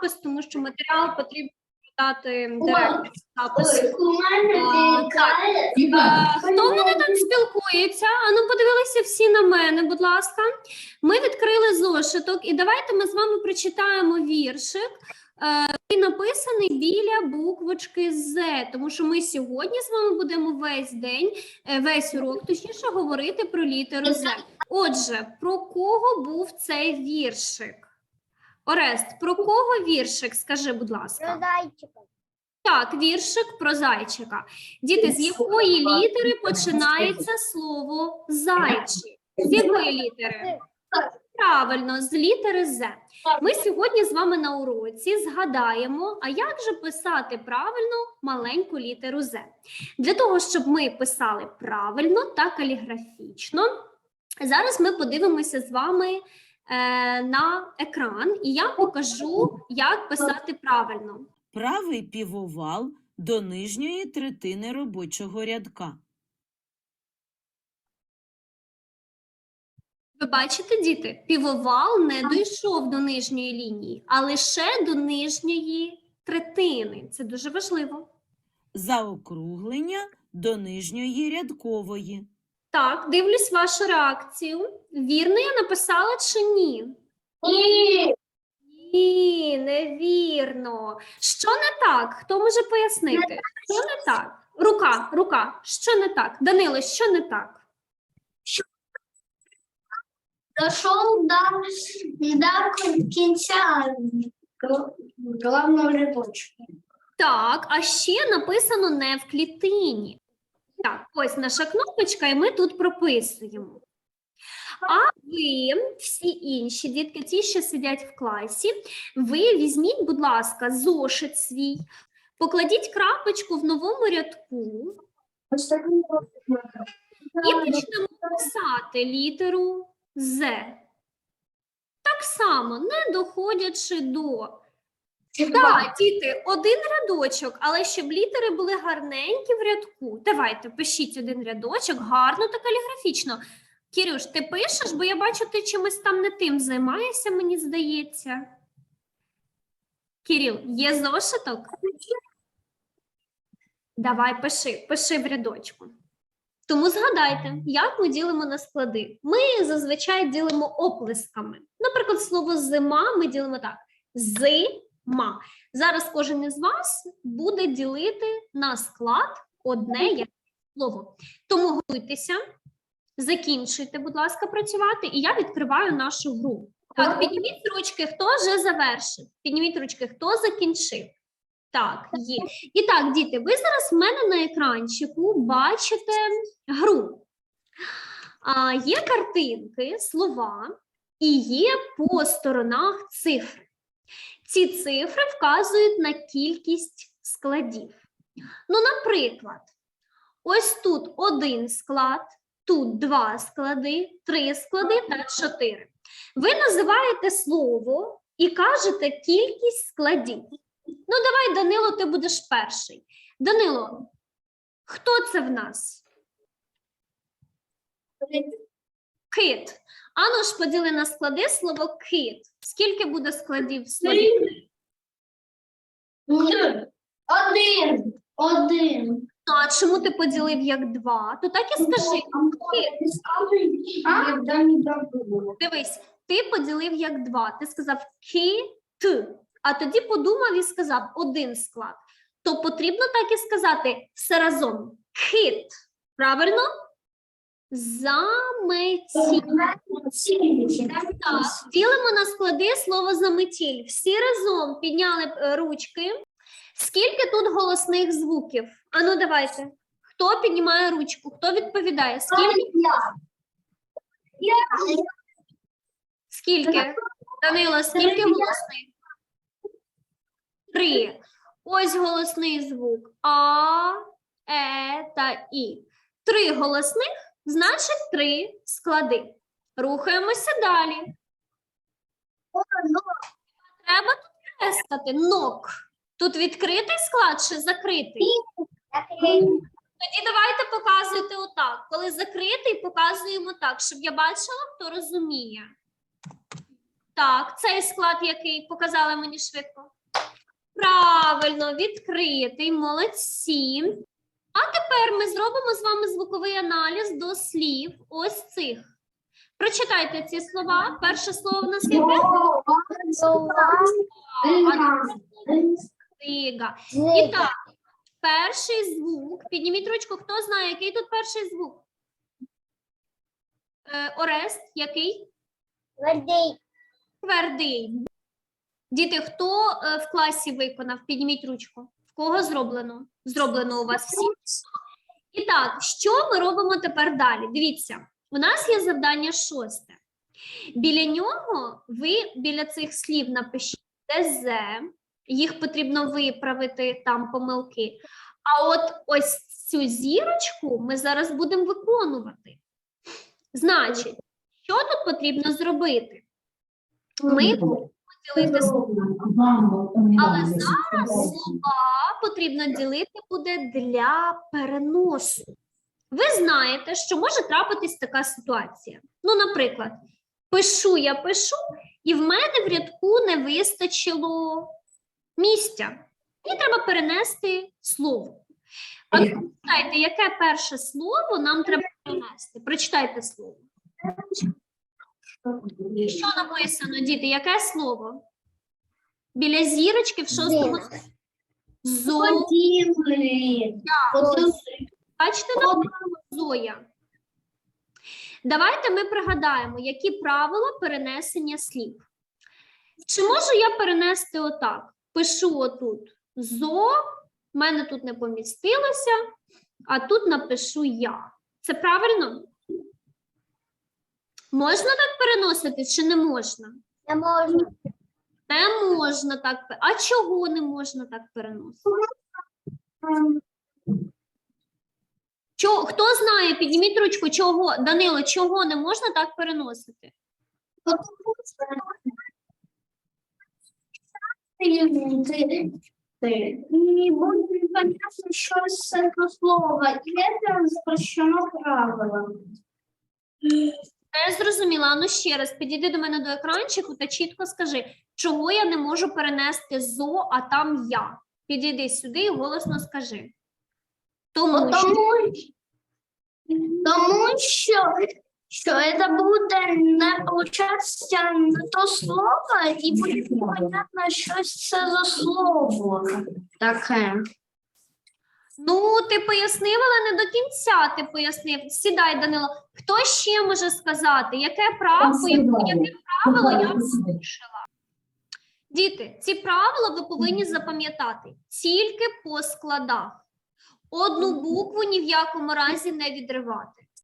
запис, тому що матеріал потрібно дати директору запис. Ой, у мене А, тікає. Е, Хто мене так спілкується? Ану, подивилися всі на мене, будь ласка. Ми відкрили зошиток, і давайте ми з вами прочитаємо віршик, е, який написаний біля буквочки З, тому що ми сьогодні з вами будемо весь день, е, весь урок, точніше, говорити про літеру З. Отже, про кого був цей віршик? Орест, про кого віршик? Скажи, будь ласка. зайчика. Так, віршик про зайчика. Діти, з якої літери починається слово зайчик? З якої літери? Правильно, з літери З. Ми сьогодні з вами на уроці згадаємо, а як же писати правильно маленьку літеру З. Для того, щоб ми писали правильно та каліграфічно, зараз ми подивимося з вами на екран, і я покажу, як писати правильно. Правий півовал до нижньої третини робочого рядка. Ви бачите, діти, півовал не дійшов до нижньої лінії, а лише до нижньої третини. Це дуже важливо. Заокруглення до нижньої рядкової. Так, дивлюсь вашу реакцію. Вірно я написала чи ні? Ні. Ні, невірно. Що не так? Хто може пояснити? Що не так? Рука, рука, що не так? Данило, що не так? Дошел до, до кінця главного рядочка. Так, а ще написано не в клітині. Так, ось наша кнопочка, і ми тут прописуємо. А ви, всі інші дітки, ті, що сидять в класі, ви візьміть, будь ласка, зошит свій, покладіть крапочку в новому рядку і почнемо писати літеру З. Так само, не доходячи до Так, діти, один рядочок, але щоб літери були гарненькі в рядку. Давайте, пишіть один рядочок, гарно та каліграфічно. Кірюш, ти пишеш, бо я бачу, ти чимось там не тим займаєшся, мені здається. Кіріл, є зошиток? Давай, пиши, пиши в рядочку. Тому згадайте, як ми ділимо на склади. Ми зазвичай ділимо оплесками. Наприклад, слово зима ми ділимо так: зима. Зараз кожен із вас буде ділити на склад одне слово. Тому готуйтеся, закінчуйте, будь ласка, працювати, і я відкриваю нашу гру. Так, підніміть ручки, хто вже завершив. Підніміть ручки, хто закінчив. Так, є. І так, діти, ви зараз в мене на екранчику бачите гру. А, є картинки, слова, і є по сторонах цифри. Ці цифри вказують на кількість складів. Ну, наприклад, ось тут один склад, тут два склади, три склади та чотири. Ви називаєте слово і кажете кількість складів. Ну, давай, Данило, ти будеш перший. Данило, хто це в нас? Кит. Ану ж поділи на склади слово кит. Скільки буде складів в слові? Один. Один. Ну, а чому ти поділив як два? То так і скажи. А? Забула. Дивись, ти поділив як два. Ти сказав кит, а тоді подумав і сказав один склад. То потрібно так і сказати все разом. Кит. Правильно? Заметіль. Так, ділимо на склади слово заметіль. Всі разом підняли е, ручки. Скільки тут голосних звуків? Ану, давайте. Хто піднімає ручку? Хто відповідає? Скільки? Скільки? Данило, скільки голосних? Три. Ось голосний звук А, Е та І. Три голосних, значить три склади. Рухаємося далі. Треба тут тестати. Нок. Тут відкритий склад чи закритий? Тоді давайте показуйте отак. Коли закритий, показуємо так, щоб я бачила, хто розуміє. Так, цей склад який показали мені швидко. Правильно, відкритий, молодці. А тепер ми зробимо з вами звуковий аналіз до слів ось цих. Прочитайте ці слова. Перше слово в нас яке? І так, перший звук. Підніміть ручку, хто знає, який тут перший звук? Е, Орест, який? Твердий. Твердий. Діти, хто е, в класі виконав? Підніміть ручку. В кого зроблено? Зроблено у вас всі. І так, що ми робимо тепер далі? Дивіться, у нас є завдання шосте. Біля нього ви біля цих слів напишіть ТЗ, їх потрібно виправити там помилки. А от ось цю зірочку ми зараз будемо виконувати. Значить, що тут потрібно зробити? Ми ділити але зараз слова потрібно ділити буде для переносу. Ви знаєте, що може трапитись така ситуація. Ну, наприклад, пишу я пишу, і в мене в рядку не вистачило місця. Мені треба перенести слово. А прочитайте, яке перше слово нам треба перенести? Прочитайте слово. Що написано, діти? Яке слово? Біля зірочки в шостому зо. Бачите, написано Зоя. Давайте ми пригадаємо, які правила перенесення слів. Чи можу я перенести отак? Пишу отут зо, в мене тут не помістилося, а тут напишу я. Це правильно? Можна так переносити чи не можна? Не можна. Не можна так. А чого не можна так переносити? Чого, хто знає, підніміть ручку, чого, Данило, чого не можна так переносити? І буде понятно, що це слово, і це запрещено правилом. Не зрозуміла. Ну ще раз, підійди до мене до екранчику та чітко скажи, чого я не можу перенести зо, а там я. Підійди сюди і голосно скажи. Тому що Тому, тому що, що це буде не получатися не то слово, і буде непонятно, що це за слово таке. Ну, ти пояснив, але не до кінця ти пояснив. Сідай, Данило. Хто ще може сказати, яке право, яке правило я порушила? Діти, ці правила ви повинні запам'ятати тільки по складах. Одну букву ні в якому разі не відривати.